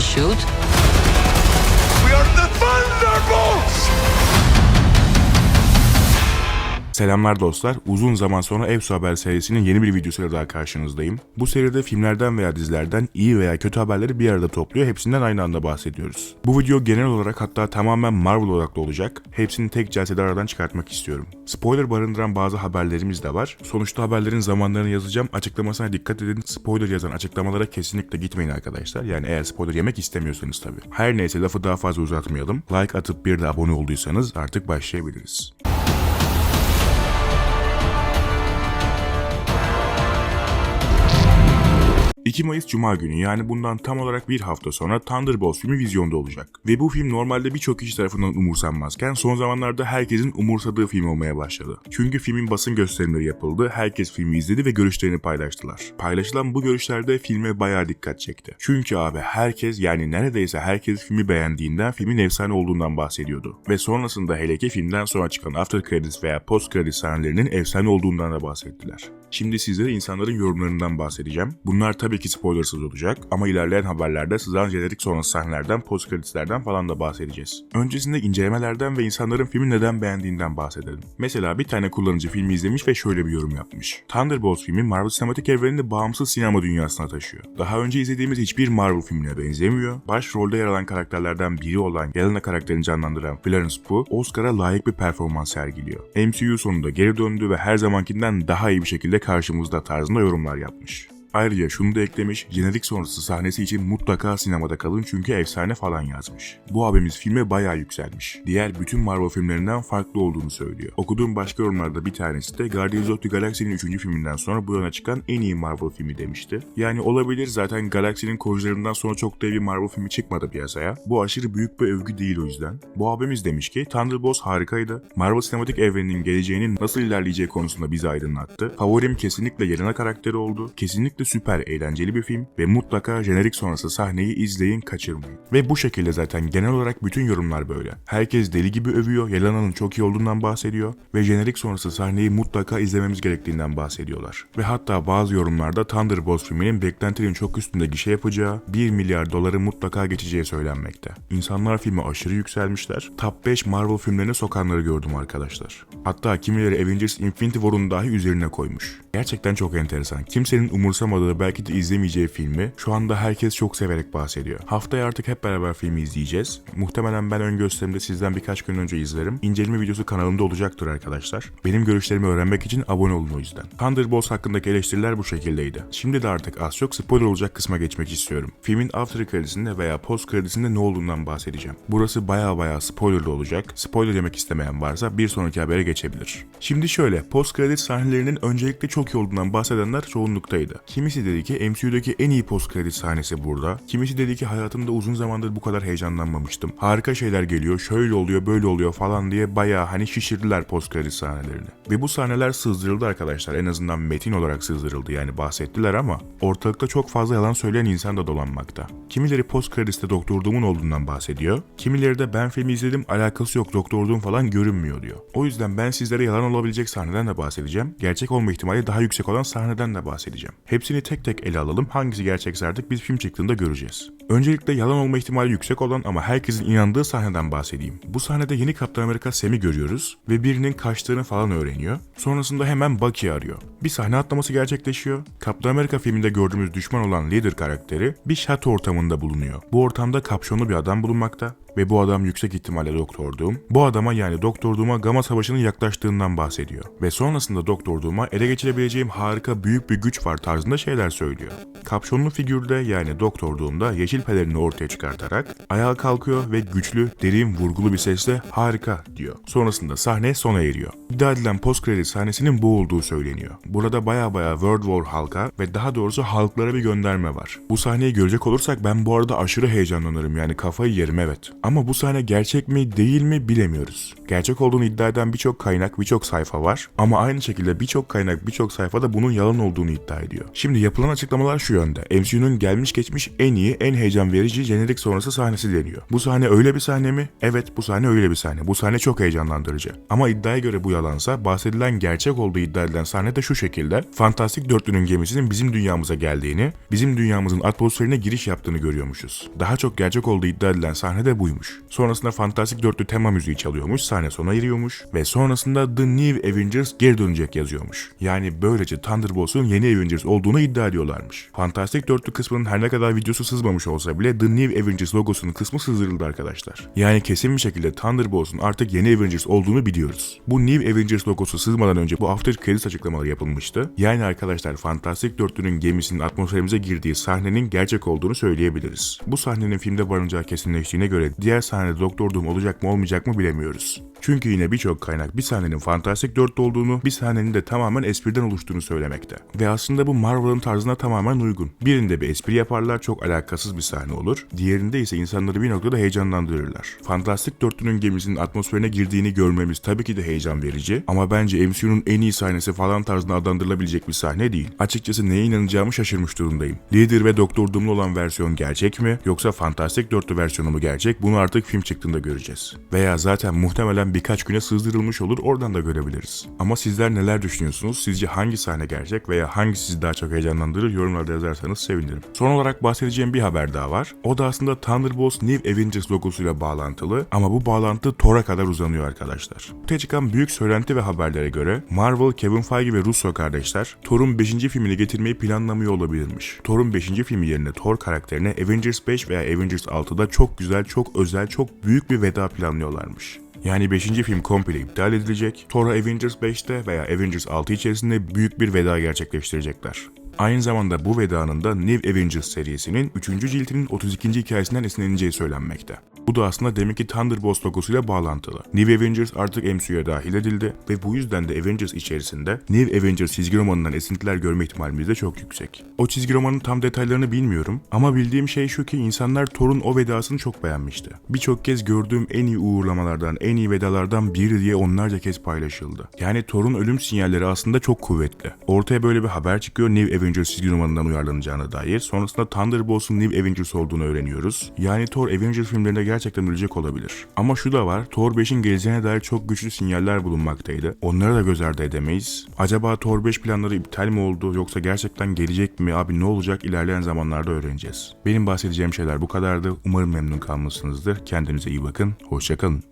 shoot. We are the Thunderbolts! Selamlar dostlar. Uzun zaman sonra Evsu Haber serisinin yeni bir videosuyla daha karşınızdayım. Bu seride filmlerden veya dizilerden iyi veya kötü haberleri bir arada topluyor. Hepsinden aynı anda bahsediyoruz. Bu video genel olarak hatta tamamen Marvel odaklı olacak. Hepsini tek celsede aradan çıkartmak istiyorum. Spoiler barındıran bazı haberlerimiz de var. Sonuçta haberlerin zamanlarını yazacağım. Açıklamasına dikkat edin. Spoiler yazan açıklamalara kesinlikle gitmeyin arkadaşlar. Yani eğer spoiler yemek istemiyorsanız tabii. Her neyse lafı daha fazla uzatmayalım. Like atıp bir de abone olduysanız artık başlayabiliriz. 2 Mayıs Cuma günü yani bundan tam olarak bir hafta sonra Thunderbolts filmi vizyonda olacak. Ve bu film normalde birçok kişi tarafından umursanmazken son zamanlarda herkesin umursadığı film olmaya başladı. Çünkü filmin basın gösterimleri yapıldı, herkes filmi izledi ve görüşlerini paylaştılar. Paylaşılan bu görüşlerde filme bayağı dikkat çekti. Çünkü abi herkes yani neredeyse herkes filmi beğendiğinden filmin efsane olduğundan bahsediyordu. Ve sonrasında hele ki filmden sonra çıkan after credits veya post credits sahnelerinin efsane olduğundan da bahsettiler. Şimdi sizlere insanların yorumlarından bahsedeceğim. Bunlar tabii ki spoilersız olacak ama ilerleyen haberlerde sızan jenerik sonrası sahnelerden, post creditslerden falan da bahsedeceğiz. Öncesinde incelemelerden ve insanların filmi neden beğendiğinden bahsedelim. Mesela bir tane kullanıcı filmi izlemiş ve şöyle bir yorum yapmış. Thunderbolts filmi Marvel sinematik evrenini bağımsız sinema dünyasına taşıyor. Daha önce izlediğimiz hiçbir Marvel filmine benzemiyor. Başrolde yer alan karakterlerden biri olan Yelena karakterini canlandıran Florence Pugh, Oscar'a layık bir performans sergiliyor. MCU sonunda geri döndü ve her zamankinden daha iyi bir şekilde karşımızda tarzında yorumlar yapmış. Ayrıca şunu da eklemiş, jenerik sonrası sahnesi için mutlaka sinemada kalın çünkü efsane falan yazmış. Bu abimiz filme bayağı yükselmiş. Diğer bütün Marvel filmlerinden farklı olduğunu söylüyor. Okuduğum başka yorumlarda bir tanesi de Guardians of the Galaxy'nin 3. filminden sonra bu yana çıkan en iyi Marvel filmi demişti. Yani olabilir zaten Galaxy'nin korucularından sonra çok da bir Marvel filmi çıkmadı piyasaya. Bu aşırı büyük bir övgü değil o yüzden. Bu abimiz demiş ki Thunderbolts harikaydı. Marvel sinematik evreninin geleceğinin nasıl ilerleyeceği konusunda bizi aydınlattı. Favorim kesinlikle Yelena karakteri oldu. Kesinlikle süper eğlenceli bir film ve mutlaka jenerik sonrası sahneyi izleyin kaçırmayın. Ve bu şekilde zaten genel olarak bütün yorumlar böyle. Herkes deli gibi övüyor, Yelena'nın çok iyi olduğundan bahsediyor ve jenerik sonrası sahneyi mutlaka izlememiz gerektiğinden bahsediyorlar. Ve hatta bazı yorumlarda Thunderbolts filminin beklentinin çok üstünde gişe yapacağı, 1 milyar doları mutlaka geçeceği söylenmekte. İnsanlar filme aşırı yükselmişler. Top 5 Marvel filmlerine sokanları gördüm arkadaşlar. Hatta kimileri Avengers Infinity War'un dahi üzerine koymuş. Gerçekten çok enteresan. Kimsenin umursamadığı belki de izlemeyeceği filmi şu anda herkes çok severek bahsediyor. Haftaya artık hep beraber filmi izleyeceğiz. Muhtemelen ben ön gösterimde sizden birkaç gün önce izlerim. İnceleme videosu kanalımda olacaktır arkadaşlar. Benim görüşlerimi öğrenmek için abone olun o yüzden. Thunderbolts hakkındaki eleştiriler bu şekildeydi. Şimdi de artık az çok spoiler olacak kısma geçmek istiyorum. Filmin after creditsinde veya post creditsinde ne olduğundan bahsedeceğim. Burası baya baya spoilerlı olacak. Spoiler demek istemeyen varsa bir sonraki habere geçebilir. Şimdi şöyle, post credit sahnelerinin öncelikle çok iyi olduğundan bahsedenler çoğunluktaydı. Kimisi dedi ki MCU'daki en iyi post credit sahnesi burada. Kimisi dedi ki hayatımda uzun zamandır bu kadar heyecanlanmamıştım. Harika şeyler geliyor, şöyle oluyor, böyle oluyor falan diye bayağı hani şişirdiler post credit sahnelerini. Ve bu sahneler sızdırıldı arkadaşlar. En azından metin olarak sızdırıldı yani bahsettiler ama ortalıkta çok fazla yalan söyleyen insan da dolanmakta. Kimileri post credits'te Doktor Doom'un olduğundan bahsediyor. Kimileri de ben filmi izledim alakası yok Doktor Doom falan görünmüyor diyor. O yüzden ben sizlere yalan olabilecek sahneden de bahsedeceğim. Gerçek olma ihtimali daha yüksek olan sahneden de bahsedeceğim. Hepsini tek tek ele alalım. Hangisi gerçekse artık biz film çıktığında göreceğiz. Öncelikle yalan olma ihtimali yüksek olan ama herkesin inandığı sahneden bahsedeyim. Bu sahnede yeni Kaptan Amerika Sam'i görüyoruz ve birinin kaçtığını falan öğreniyor. Sonrasında hemen Bucky arıyor. Bir sahne atlaması gerçekleşiyor. Kaptan Amerika filminde gördüğümüz düşman olan Leader karakteri bir şato ortamında bulunuyor. Bu ortamda kapşonlu bir adam bulunmakta ve bu adam yüksek ihtimalle Doktor. Bu adama yani Doktor Gama Savaşı'nın yaklaştığından bahsediyor. Ve sonrasında Doktor ele geçirebileceğim harika büyük bir güç var tarzında şeyler söylüyor. Kapşonlu figürde yani Doktor yeşil pelerini ortaya çıkartarak ayağa kalkıyor ve güçlü, derin, vurgulu bir sesle harika diyor. Sonrasında sahne sona eriyor. İddia edilen post credit sahnesinin bu olduğu söyleniyor. Burada baya baya World War halka ve daha doğrusu halklara bir gönderme var. Bu sahneyi görecek olursak ben bu arada aşırı heyecanlanırım yani kafayı yerim evet. Ama bu sahne gerçek mi değil mi bilemiyoruz. Gerçek olduğunu iddia eden birçok kaynak birçok sayfa var ama aynı şekilde birçok kaynak birçok sayfa da bunun yalan olduğunu iddia ediyor. Şimdi yapılan açıklamalar şu yönde. MCU'nun gelmiş geçmiş en iyi, en heyecan verici jenerik sonrası sahnesi deniyor. Bu sahne öyle bir sahne mi? Evet bu sahne öyle bir sahne. Bu sahne çok heyecanlandırıcı. Ama iddiaya göre bu yalansa bahsedilen gerçek olduğu iddia edilen sahne de şu şekilde. Fantastik Dörtlü'nün gemisinin bizim dünyamıza geldiğini, bizim dünyamızın atmosferine giriş yaptığını görüyormuşuz. Daha çok gerçek olduğu iddia edilen sahne de buymuş. Sonrasında Fantastik Dörtlü tema müziği çalıyormuş, sahne sona eriyormuş ve sonrasında The New Avengers geri dönecek yazıyormuş. Yani böylece Thunderbolts'un yeni Avengers olduğunu iddia ediyorlarmış. Fantastik Dörtlü kısmının her ne kadar videosu sızmamış olsa bile The New Avengers logosunun kısmı sızdırıldı arkadaşlar. Yani kesin bir şekilde Thunderbolts'un artık yeni Avengers olduğunu biliyoruz. Bu New Avengers logosu sızmadan önce bu After Credits açıklamaları yapılmıştı. Yani arkadaşlar Fantastik Dörtlü'nün gemisinin atmosferimize girdiği sahnenin gerçek olduğunu söyleyebiliriz. Bu sahnenin filmde barınacağı kesinleştiğine göre diğer sahnede Doktor Doom olacak mı olmayacak mı bilemiyoruz. Çünkü yine birçok kaynak bir sahnenin Fantastic 4'te olduğunu, bir sahnenin de tamamen espriden oluştuğunu söylemekte. Ve aslında bu Marvel'ın tarzına tamamen uygun. Birinde bir espri yaparlar, çok alakasız bir sahne olur. Diğerinde ise insanları bir noktada heyecanlandırırlar. Fantastic 4'lünün gemisinin atmosferine girdiğini görmemiz tabii ki de heyecan verici ama bence MCU'nun en iyi sahnesi falan tarzında adlandırılabilecek bir sahne değil. Açıkçası neye inanacağımı şaşırmış durumdayım. Leader ve Doktor Doom'lu olan versiyon gerçek mi yoksa Fantastic 4'lü versiyonu mu gerçek bunu artık film çıktığında göreceğiz. Veya zaten muhtemelen birkaç güne sızdırılmış olur oradan da görebiliriz. Ama sizler neler düşünüyorsunuz? Sizce hangi sahne gerçek veya hangisi sizi daha çok heyecanlandırır yorumlarda yazarsanız sevinirim. Son olarak bahsedeceğim bir haber daha var. O da aslında Thunderbolts New Avengers logosuyla bağlantılı ama bu bağlantı Thor'a kadar uzanıyor arkadaşlar. Ortaya çıkan büyük söylenti ve haberlere göre Marvel, Kevin Feige ve Russo kardeşler Thor'un 5. filmini getirmeyi planlamıyor olabilirmiş. Thor'un 5. filmi yerine Thor karakterine Avengers 5 veya Avengers 6'da çok güzel, çok özel, çok büyük bir veda planlıyorlarmış. Yani 5. film komple iptal edilecek. Thor'a Avengers 5'te veya Avengers 6 içerisinde büyük bir veda gerçekleştirecekler. Aynı zamanda bu vedanın da New Avengers serisinin 3. ciltinin 32. hikayesinden esinleneceği söylenmekte. Bu da aslında demek ki Thunderbolts logosuyla bağlantılı. New Avengers artık MCU'ya dahil edildi ve bu yüzden de Avengers içerisinde New Avengers çizgi romanından esintiler görme ihtimalimiz de çok yüksek. O çizgi romanın tam detaylarını bilmiyorum ama bildiğim şey şu ki insanlar Thor'un o vedasını çok beğenmişti. Birçok kez gördüğüm en iyi uğurlamalardan, en iyi vedalardan biri diye onlarca kez paylaşıldı. Yani Thor'un ölüm sinyalleri aslında çok kuvvetli. Ortaya böyle bir haber çıkıyor New Avengers çizgi romanından uyarlanacağına dair. Sonrasında Thunderbolts'un New Avengers olduğunu öğreniyoruz. Yani Thor Avengers filmlerinde gerçekten ölecek olabilir. Ama şu da var, Thor 5'in geleceğine dair çok güçlü sinyaller bulunmaktaydı. Onları da göz ardı edemeyiz. Acaba Thor 5 planları iptal mi oldu yoksa gerçekten gelecek mi? Abi ne olacak ilerleyen zamanlarda öğreneceğiz. Benim bahsedeceğim şeyler bu kadardı. Umarım memnun kalmışsınızdır. Kendinize iyi bakın. Hoşçakalın.